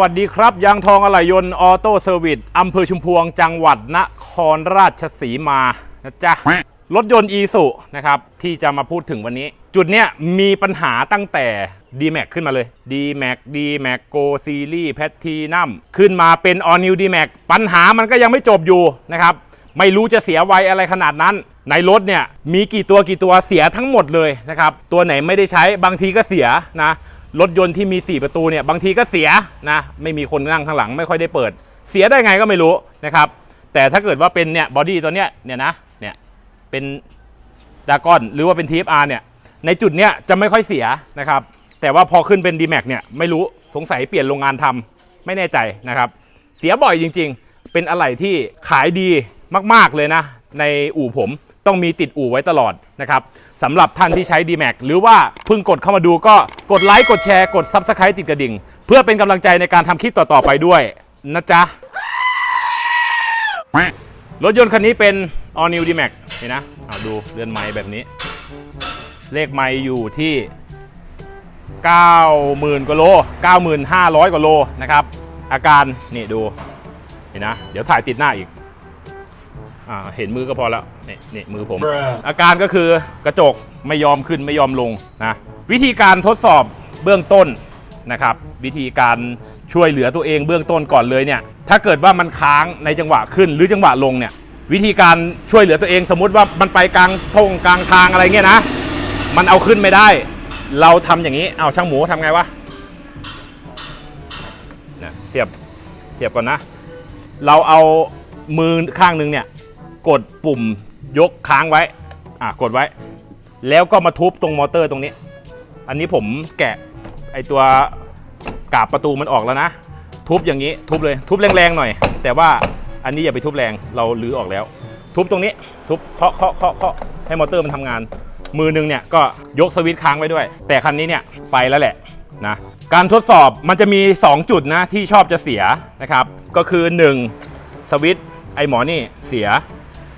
วัสดีครับ ยางทองอะไหล่ยนต์ออโต้เซอร์วิสอำเภอชุมพวงจังหวัดนครราชสีมานะจ๊ะ รถยนต์อีสุนะครับ ที่จะมาพูดถึงวันนี้ จุดเนี้ยมีปัญหาตั้งแต่ d m a x ขึ้นมาเลย d m a x d m a x Go Series Platinum ขึ้นมาเป็น All New d m a x ปัญหามันก็ยังไม่จบอยู่นะครับ ไม่รู้จะเสียไวอะไรขนาดนั้น ในรถเนี่ยมีกี่ตัวกี่ตัวเสียทั้งหมดเลยนะครับ ตัวไหนไม่ได้ใช้บางทีก็เสียนะ รถยนต์ที่มี 4 ประตูเนี่ยบางทีก็เสียนะไม่มีคนนั่งข้างหลังไม่ค่อยได้เปิด เสียได้ไงก็ไม่รู้นะครับ แต่ถ้าเกิดว่าเป็นเนี่ยบอดี้ตัวเนี้ยเนี่ยนะเนี่ยเป็นดากอนหรือว่าเป็น TFR เนี่ยในจุดเนี้ยจะไม่ค่อยเสียนะครับ แต่ว่าพอขึ้นเป็น D-Max เนี่ยไม่รู้สงสัยเปลี่ยนโรงงานทำไม่แน่ใจนะครับ เสียบ่อยจริง ๆ เป็นอะไรที่ขายดีมาก ๆเลยนะ ในอู่ผม ต้องมีติดอู่ไว้ตลอดนะครับสำหรับท่านที่ใช้ D-Max หรือว่าเพิ่งกดเข้ามาดูก็กดไลค์กดแชร์กด Subscribe ติดกระดิ่ง เพื่อเป็นกำลังใจในการทำคลิปต่อๆไปด้วยนะจ๊ะ รถยนต์คันนี้เป็น All New D-Max นี่นนะเอาดูเรือนไม้แบบนี้ เลขไม้อยู่ที่ 90,000กว่าโล 95,000 กว่าโลนะครับ อาการนี่ดูนี่นะ เดี๋ยวถ่ายติดหน้าอีก อ่าเห็นมือก็พอแล้วนี่นี่มือผม Bruh อาการก็คือกระจกไม่ยอมขึ้นไม่ยอมลงนะวิธีการทดสอบเบื้องต้นนะครับ วิธีการช่วยเหลือตัวเองเบื้องต้นก่อนเลยเนี่ย ถ้าเกิดว่ามันค้างในจังหวะขึ้นหรือจังหวะลงเนี่ย วิธีการช่วยเหลือตัวเองสมมุติว่ามันไปกลางทงกลางทางอะไรเงี้ยนะ มันเอาขึ้นไม่ได้ เราทำอย่างนี้เอาช่างหมูทำไงวะเนี่ยเสียบเสียบก่อนนะ เราเอามือข้างหนึงเนี่ย กดปุ่มยกค้างไว้ อะกดไว้ แล้วก็มาทุบตรงมอเตอร์ตรงนี้ อันนี้ผมแกะไอตัวกาบประตูมันออกแล้วนะ ทุบอย่างนี้ทุบเลยทุบแรงๆหน่อย แต่ว่าอันนี้อย่าไปทุบแรงเราลื้อออกแล้ว ทุบตรงนี้ ทุบเคาะเคาะเคาะเคาะให้มอเตอร์มันทำงาน มือหนึงเนี่ยก็ยกสวิตช์ค้างไว้ด้วย แต่คันนี้เนี่ยไปแล้วแหละนะการทดสอบมันจะมี 2 จุดนะที่ชอบจะเสียนะครับ ก็คือ 1 สวิตช์ไอหมอนี่เสีย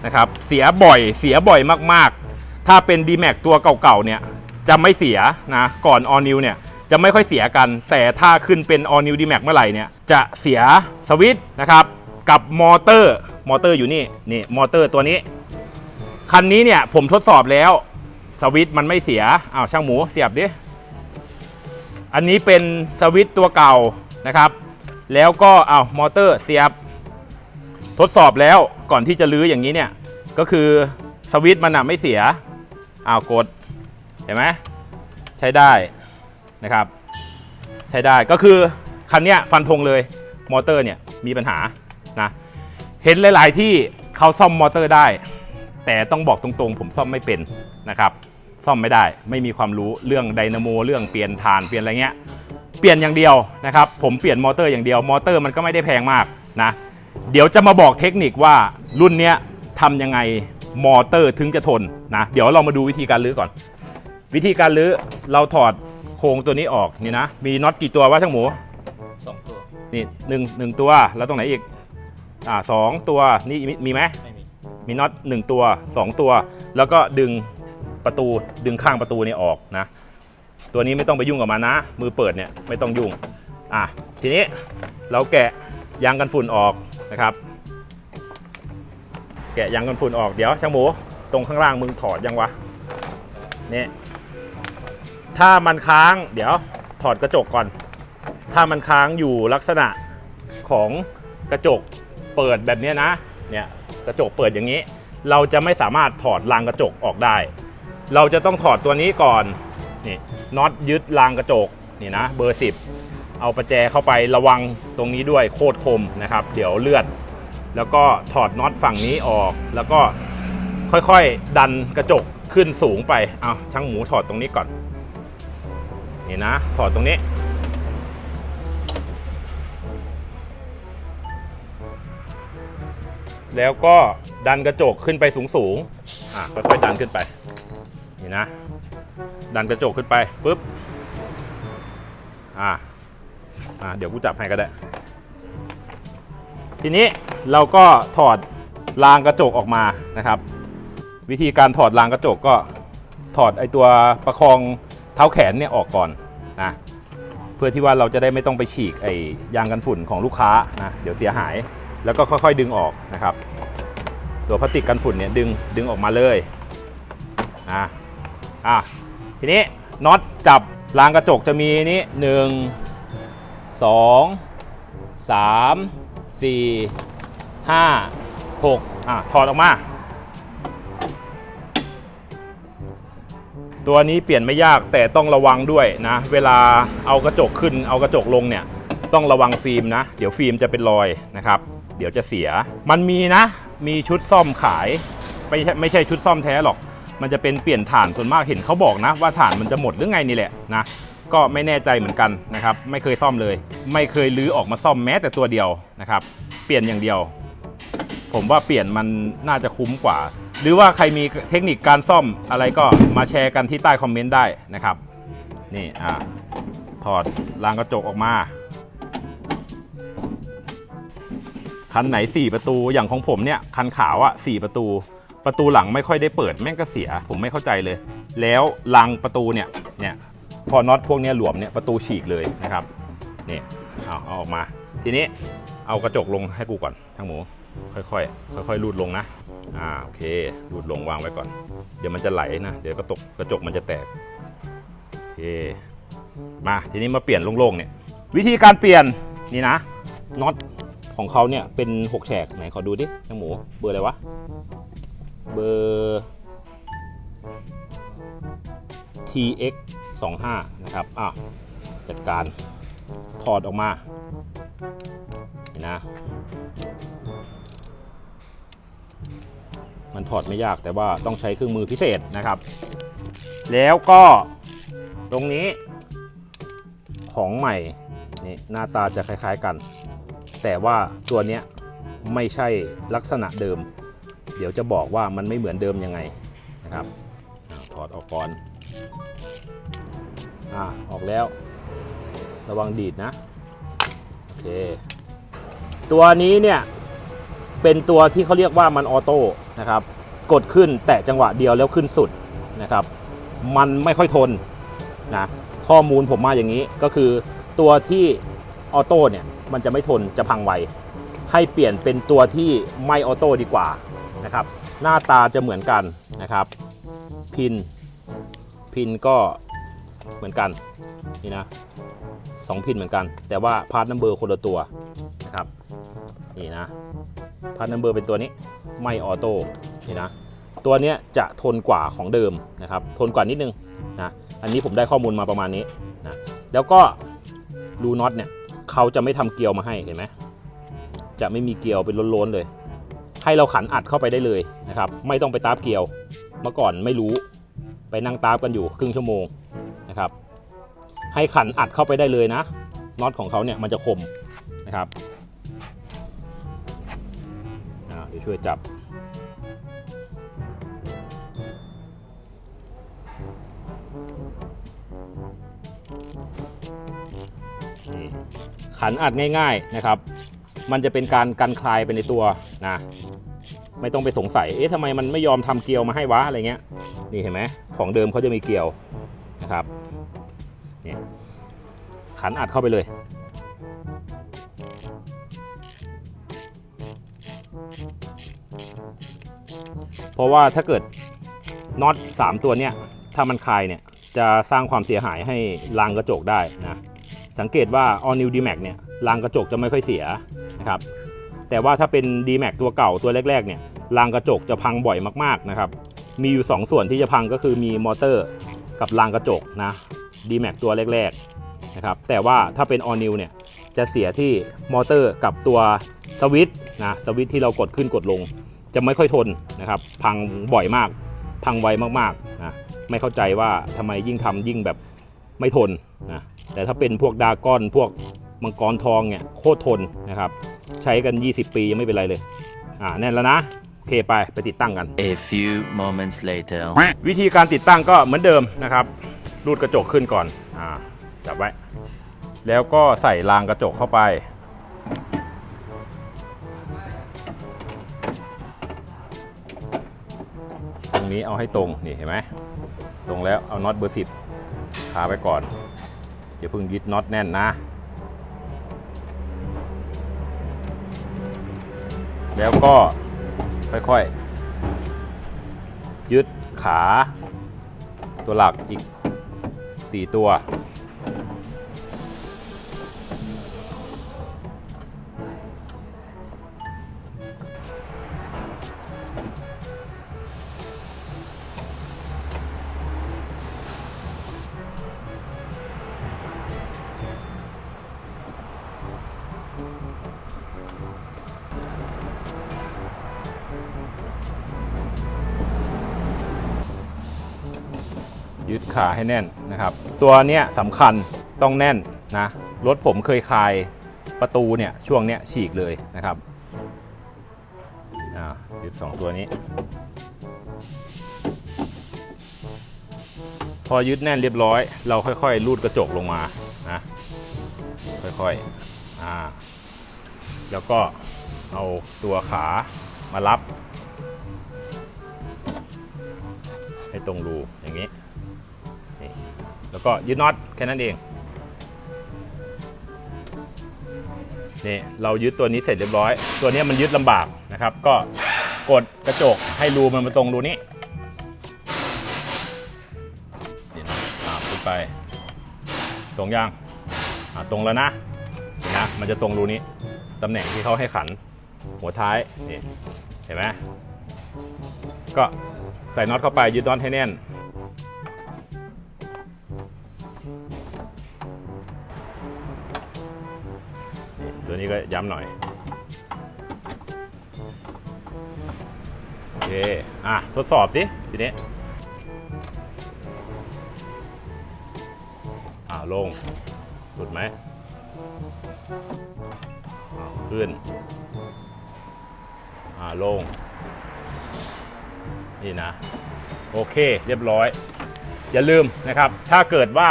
นะครับเสียบ่อยเสียบ่อยมากๆ ถ้าเป็น d m a x ตัวเก่าๆเนี่ยจะไม่เสียนะก่อน All New เนี่ยจะไม่ค่อยเสียกัน แต่ถ้าขึ้นเป็น All New d m a x เมื่อไหร่เนี่ยจะเสียสวิตช์นะครับกับมอเตอร์มอเตอร์อยู่นี่นี่มอเตอร์ตัวนี้ คันนี้เนี่ยผมทดสอบแล้วสวิตช์มันไม่เสียอ้าวช่างหมูเสียบดิอันนี้เป็นสวิตช์ตัวเก่านะครับ แล้วก็อ้าวมอเตอร์เสียบ ทดสอบแล้ว ก่อนที่จะลื้ออย่างนี้เนี่ย ก็คือสวิตช์มันอะไม่เสียอ้าวกดเห็นไหมใช้ได้นะครับ ใช้ได้ก็คือคันเนี้ยฟันธงเลยมอเตอร์เนี่ยมีปัญหานะเห็นหลาย ๆ ที่เขาซ่อมมอเตอร์ได้ แต่ต้องบอกตรงๆ ผมซ่อมไม่เป็นนะครับ ซ่อมไม่ได้ไม่มีความรู้เรื่องไดนาโมเรื่องเปลี่ยนฐานเปลี่ยนอะไรเงี้ยเปลี่ยนอย่างเดียวนะครับ ผมเปลี่ยนมอเตอร์อย่างเดียวมอเตอร์มันก็ไม่ได้แพงมากนะ เดี๋ยวจะมาบอกเทคนิคว่ารุ่นเนี้ยทำยังไงมอเตอร์ถึงจะทนนะ เดี๋ยวเรามาดูวิธีการลื้อก่อน วิธีการลื้อเราถอดโครงตัวนี้ออกนี่นะ มีน็อตกี่ตัววะช่างหมูสองตัวนี่หนึ่งหนึ่งตัวแล้วตรงไหนอีกอ่าสองตัวนี่มีมีไหมไม่มีมีน็อตหนึ่งตัวสองตัว แล้วก็ดึงประตูดึงข้างประตูเนี่ยออกนะ ตัวนี้ไม่ต้องไปยุ่งกับมันนะ มือเปิดเนี่ยไม่ต้องยุ่งอะทีนี้เราแกะ ยางกันฝุ่นออกนะครับ แกะยางกันฝุ่นออกเดี๋ยวช่างหมูตรงข้างล่างมึงถอดยังวะเนี่ยถ้ามันค้างเดี๋ยวถอดกระจกก่อน ถ้ามันค้างอยู่ลักษณะของกระจกเปิดแบบนี้นะเนี่ยกระจกเปิดอย่างนี้ เราจะไม่สามารถถอดรางกระจกออกได้ เราจะต้องถอดตัวนี้ก่อนนี่น็อตยึดรางกระจกนี่นะเบอร์ 10 เอาประแจเข้าไประวังตรงนี้ด้วยโคตรคมนะครับ เดี๋ยวเลือด แล้วก็ถอดน็อตฝั่งนี้ออก แล้วก็ค่อยๆดันกระจกขึ้นสูงไปเอาช่างหมูถอดตรงนี้ก่อนนี่นะ ถอดตรงนี้ แล้วก็ดันกระจกขึ้นไปสูงๆอะค่อยๆดันขึ้นไป นี่นะ ดันกระจกขึ้นไปปุ๊บอ่า อ่าเดี๋ยวกูจับให้ก็ได้ ทีนี้เราก็ถอดรางกระจกออกมานะครับ วิธีการถอดรางกระจกก็ถอดไอตัวประคองเท้าแขนเนี่ยออกก่อนนะเพื่อที่ว่าเราจะได้ไม่ต้องไปฉีกไอยางกันฝุ่นของลูกค้านะเดี๋ยวเสียหายแล้วก็ค่อยๆดึงออกนะครับ ตัวพลาสติกกันฝุ่นเนี่ยดึงดึงออกมาเลยอะอะทีนี้น็อตจับรางกระจกจะมีนี้หนึ่ง สองสามสี่ห้าหกอะถอดออกมา ตัวนี้เปลี่ยนไม่ยากแต่ต้องระวังด้วยนะ เวลาเอากระจกขึ้นเอากระจกลงเนี่ยต้องระวังฟิล์มนะ เดี๋ยวฟิล์มจะเป็นรอยนะครับ เดี๋ยวจะเสีย มันมีนะ มีชุดซ่อมขาย ไม่ใช่ไม่ใช่ชุดซ่อมแท้หรอก มันจะเป็นเปลี่ยนถ่านส่วนมากเห็นเขาบอกนะ ว่าถ่านมันจะหมดหรือไงนี่แหละนะ ก็ไม่แน่ใจเหมือนกันนะครับไม่เคยซ่อมเลย ไม่เคยลื้อออกมาซ่อมแม้แต่ตัวเดียวนะครับ เปลี่ยนอย่างเดียว ผมว่าเปลี่ยนมันน่าจะคุ้มกว่า หรือว่าใครมีเทคนิคการซ่อมอะไรก็มาแชร์กันที่ใต้คอมเมนต์ได้นะครับนี่อ่าถอดรางกระจกออกมาคันไหน 4 ประตูอย่างของผมเนี่ยคันขาวอะ4ประตู ประตูหลังไม่ค่อยได้เปิดแม่งก็เสีย ผมไม่เข้าใจเลย แล้วรางประตูเนี่ยเนี่ย พอน็อตพวกนี้หลวมเนี่ยประตูฉีกเลยนะครับนี่เอาเอาออกมา ทีนี้เอากระจกลงให้กูก่อนทั้งหมู ค่อยๆค่อยๆรูดลงนะอ่าโอเครูดลงวางไว้ก่อน เดี๋ยวมันจะไหลนะเดี๋ยวกระตกกระจกมันจะแตกโอเคมาทีนี้มาเปลี่ยนโล่งๆเนี่ยวิธีการเปลี่ยนนี่นะน็อตของเขาเนี่ยเป็น6แฉกไหนขอดูดิทั้งหมูเบอร์อะไรวะเบอร์ TX 25 นะครับอะจัดการถอดออกมานี่นะมันถอดไม่ยากแต่ว่าต้องใช้เครื่องมือพิเศษนะครับ แล้วก็ตรงนี้ของใหม่นี่หน้าตาจะคล้ายๆกัน แต่ว่าตัวเนี้ยไม่ใช่ลักษณะเดิม เดี๋ยวจะบอกว่ามันไม่เหมือนเดิมยังไงนะครับถอดออกก่อน อ่าออกแล้ว ระวังดีดนะ โอเค ตัวนี้เนี่ย เป็นตัวที่เขาเรียกว่ามันออโต้นะครับ กดขึ้นแตะจังหวะเดียวแล้วขึ้นสุดนะครับ มันไม่ค่อยทนนะข้อมูลผมมาอย่างนี้ก็คือตัวที่ออโต้เนี่ยมันจะไม่ทนจะพังไวให้เปลี่ยนเป็นตัวที่ไม่ออโต้ดีกว่านะครับ หน้าตาจะเหมือนกันนะครับ พินพินก็ เหมือนกันนี่นะสองพินเหมือนกัน แต่ว่าพาร์ทนัมเบอร์คนละตัวนะครับนี่นะพาร์ทนัมเบอร์เป็นตัวนี้ไม่ออโต้นี่นะตัวนี้จะทนกว่าของเดิมนะครับ ทนกว่านิดนึงนะอันนี้ผมได้ข้อมูลมาประมาณนี้นะแล้วก็รูน็อตเนี่ยเขาจะไม่ทำเกลียวมาให้เห็นไหมจะไม่มีเกลียวเป็นล้นๆเลย ให้เราขันอัดเข้าไปได้เลยนะครับ ไม่ต้องไปตาบเกลียว เมื่อก่อนไม่รู้ ไปนั่งตาบกันอยู่ครึ่งชั่วโมง นะครับ ให้ขันอัดเข้าไปได้เลยนะน็อตของเขาเนี่ยมันจะคมนะครับเดี๋ยวช่วยจับขันอัดง่ายๆนะครับ มันจะเป็นการกันคลายไปในตัวนะ ไม่ต้องไปสงสัย เอ๊ะทำไมมันไม่ยอมทำเกลียวมาให้วะอะไรเงี้ย นี่เห็นไหมของเดิมเขาจะมีเกลียวนะครับ นี่ขันอัดเข้าไปเลย เพราะว่าถ้าเกิดน็อต3ตัวเนี้ยถ้ามันคลายเนี่ยจะสร้างความเสียหายให้รางกระจกได้นะสังเกตว่า All New D-Max เนี่ยรางกระจกจะไม่ค่อยเสียนะครับแต่ว่าถ้าเป็น D-Max ตัวเก่าตัวแรกๆเนี่ยรางกระจกจะพังบ่อยมากๆนะครับมีอยู่ 2 ส่วนที่จะพังก็คือมีมอเตอร์กับรางกระจกนะ D-Max ตัวแรกๆนะครับแต่ว่าถ้าเป็น All New เนี่ยจะเสียที่มอเตอร์กับตัวสวิตช์นะสวิตช์ที่เรากดขึ้นกดลง จะไม่ค่อยทนนะครับพังบ่อยมาก พังไวมากๆนะไม่เข้าใจว่าทำไมยิ่งทำยิ่งแบบไม่ทนนะแต่ถ้าเป็นพวกดรากอนพวกมังกรทองเนี่ยโคตรทนนะครับใช้กัน 20 ปียังไม่เป็นไรเลยอ่าแน่นแล้วนะโอเคไปไปติดตั้งกัน A few moments later. วิธีการติดตั้งก็เหมือนเดิมนะครับ รูดกระจกขึ้นก่อนอ่าจับไว้ แล้วก็ใส่รางกระจกเข้าไป ตรงนี้เอาให้ตรงนี่เห็นไหมตรงแล้วเอาน็อตเบอร์สิบคาไว้ก่อนอย่าเพิ่งยึดน็อตแน่นนะ แล้วก็ค่อยๆ ยึดขาตัวหลักอีก 4 ตัว ยึดขาให้แน่น นะครับ ตัวเนี้ยสำคัญต้องแน่นนะรถผมเคยคายประตูเนี่ยช่วงเนี้ยฉีกเลยนะครับอ่ายึดสองตัวนี้ พอยึดแน่นเรียบร้อย เราค่อยๆ ลูดกระจกลงมานะค่อยๆอ่าแล้วก็เอาตัวขามารับให้ตรงรูอย่างนี้ แล้วก็ยึดน็อตแค่นั้นเองนี่เรายึดตัวนี้เสร็จเรียบร้อย ตัวนี้มันยึดลำบากนะครับ ก็กดกระจกให้รูมันมาตรงรูนี้นี่นะอ่าขึ้นไป ตรงย่างตรงแล้วนะนะมันจะตรงรูนี้ตำแหน่งที่เขาให้ขัน หัวท้ายนี่เห็นไหมก็ใส่น็อตเข้าไปยึดน็อตให้แน่น ตัวนี้ก็ย้ำหน่อย โอเค อะ ทดสอบสิทีนี้ อ่าลง หลุดไหมขึ้น อ่าลง นี่นะ โอเค เรียบร้อย อย่าลืมนะครับ ถ้าเกิดว่า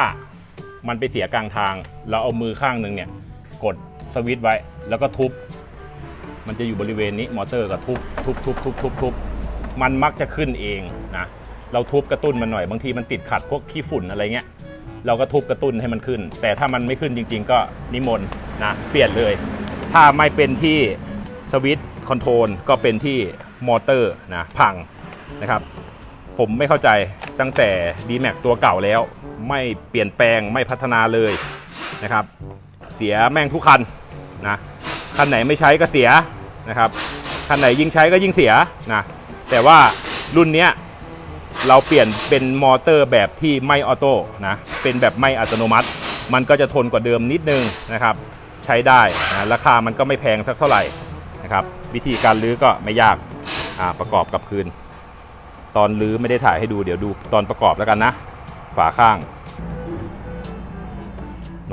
มันไปเสียกลางทาง เราเอามือข้างหนึ่งเนี่ย กดสวิตช์ไว้ แล้วก็ทุบ มันจะอยู่บริเวณนี้มอเตอร์ก็ทุบทุบทุบทุบทุบทุบมันมักจะขึ้นเองนะเราทุบกระตุ้นมันหน่อยบางทีมันติดขัดพวกขี้ฝุ่นอะไรเงี้ยเราก็ทุบกระตุ้นให้มันขึ้น แต่ถ้ามันไม่ขึ้นจริง ๆ ก็นิมนต์นะเปลี่ยนเลย ถ้าไม่เป็นที่สวิตช์คอนโทรลก็เป็นที่มอเตอร์นะพังนะครับ ผมไม่เข้าใจตั้งแต่ d m a x ตัวเก่าแล้ว ไม่เปลี่ยนแปลงไม่พัฒนาเลยนะครับ สียแม่งทุกคันนะคันไหนไม่ใช้ก็เสียนะครับคันไหนยิ่งใช้ก็ยิ่งเสียนะแต่ว่ารุ่นเนี้ยเราเปลี่ยนเป็นมอเตอร์แบบที่ไม่ออโต้นะเป็นแบบไม่อัตโนมัติ มันก็จะทนกว่าเดิมนิดนึงนะครับใช้ได้นะราคามันก็ไม่แพงสักเท่าไหร่นะครับวิธีการรื้อก็ไม่ยากอ่าประกอบกับคืน ตอนรื้อไม่ได้ถ่ายให้ดูเดี๋ยวดูตอนประกอบแล้วกันนะ ฝาข้าง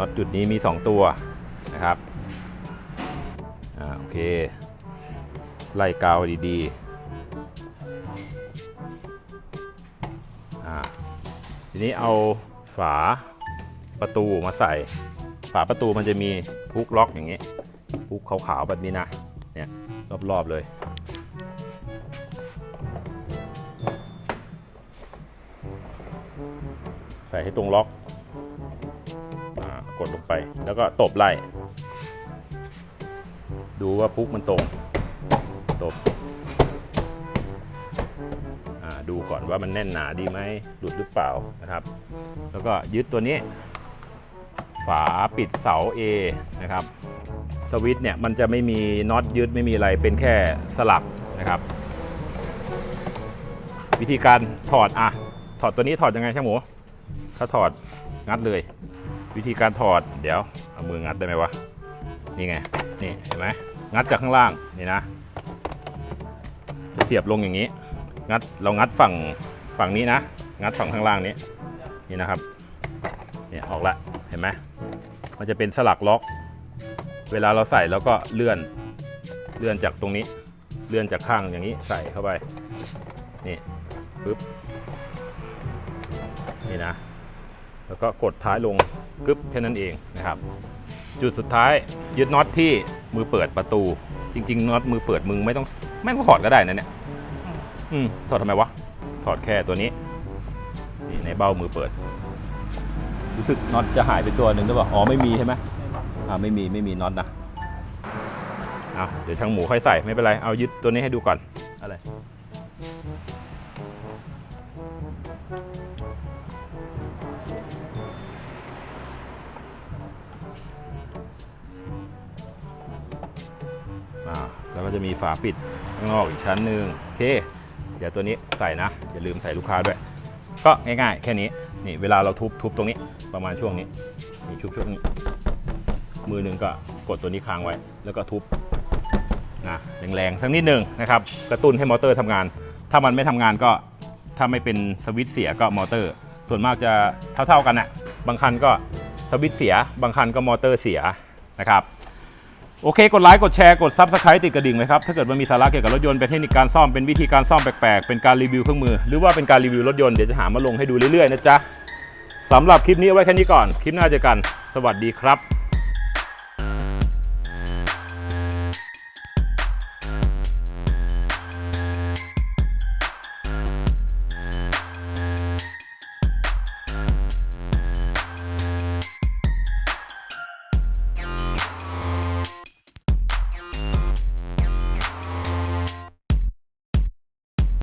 น็อตจุดนี้มี 2 ตัวนะครับอ่าโอเค ไล่กาวดีๆอ่าทีนี้เอาฝาประตูมาใส่ ฝาประตูมันจะมีพุกล็อกอย่างนี้พุกขาวๆแบบนี้นะเนี่ยรอบๆเลยใส่ให้ตรงล็อก กดลงไป แล้วก็ตบไล่ ดูว่าพุกมันตรง ตบดูก่อนว่ามันแน่นหนาดีไหมหลุดหรือเปล่านะครับ แล้วก็ยึดตัวนี้ ฝาปิดเสา A นะครับสวิตช์เนี่ยมันจะไม่มีน็อตยึดไม่มีอะไรเป็นแค่สลักนะครับ วิธีการถอดอะถอดตัวนี้ถอดยังไงช่างหมู ถ้าถอดงัดเลย วิธีการถอดเดี๋ยวเอามืองัดได้ไหมวะนี่ไงนี่เห็นไหมงัดจากข้างล่างนี่นะจะเสียบลงอย่างนี้ งัดเรางัดฝั่งฝั่งนี้นะ งัดฝั่งข้างล่างนี้นี่นะครับเนี่ยออกละเห็นไหมมันจะเป็นสลักล็อก เวลาเราใส่แล้วก็เลื่อนเลื่อนจากตรงนี้ เลื่อนจากข้างอย่างนี้ใส่เข้าไปนี่ปึ๊บนี่นะ แล้วก็กดท้ายลง กึ๊บแค่นั้นเองนะครับ จุดสุดท้ายยึดน็อตที่มือเปิดประตู จริง ๆน็อตมือเปิดมึงไม่ต้องไม่ต้องถอดก็ได้นะเนี่ยอืมถอดทำไมวะถอดแค่ตัวนี้นี่ในเบ้ามือเปิด รู้สึกน็อตจะหายไปตัวหนึ่งหรือเปล่าอ๋อไม่มีใช่ไหมอ่าไม่มีไม่มีน็อตนะอะเดี๋ยวช่างหมูค่อยใส่ไม่เป็นไรเอายึดตัวนี้ให้ดูก่อนอะไร จะมีฝาปิดข้างนอกอีกชั้นหนึ่งโอเค เดี๋ยวตัวนี้ใส่นะ อย่าลืมใส่ลูกค้าด้วย ก็ง่ายๆ แค่นี้นี่เวลาเราทุบทุบตรงนี้ประมาณช่วงนี้นี่ชุบช่วงนี้ มือหนึ่งก็กดตัวนี้ค้างไว้ แล้วก็ทุบนะแรงๆสักนิดหนึ่งนะครับกระตุ้นให้มอเตอร์ทำงาน ถ้ามันไม่ทำงานก็ถ้าไม่เป็นสวิตช์เสียก็มอเตอร์ ส่วนมากจะเท่าๆกันนะบางคันก็สวิตช์เสีย บางคันก็มอเตอร์เสียนะครับ โอเค กดไลค์ กดแชร์ กดซับสไครต์ติดกระดิ่งไหมครับ ถ้าเกิดว่ามีสาระเกี่ยวกับรถยนต์ เป็นเทคนิคการซ่อม เป็นวิธีการซ่อมแปลกๆ เป็นการรีวิวเครื่องมือ หรือว่าเป็นการรีวิวรถยนต์ เดี๋ยวจะหามาลงให้ดูเรื่อยๆนะจ๊ะสำหรับคลิปนี้เอาไว้แค่นี้ก่อน คลิปหน้าเจอกัน สวัสดีครับ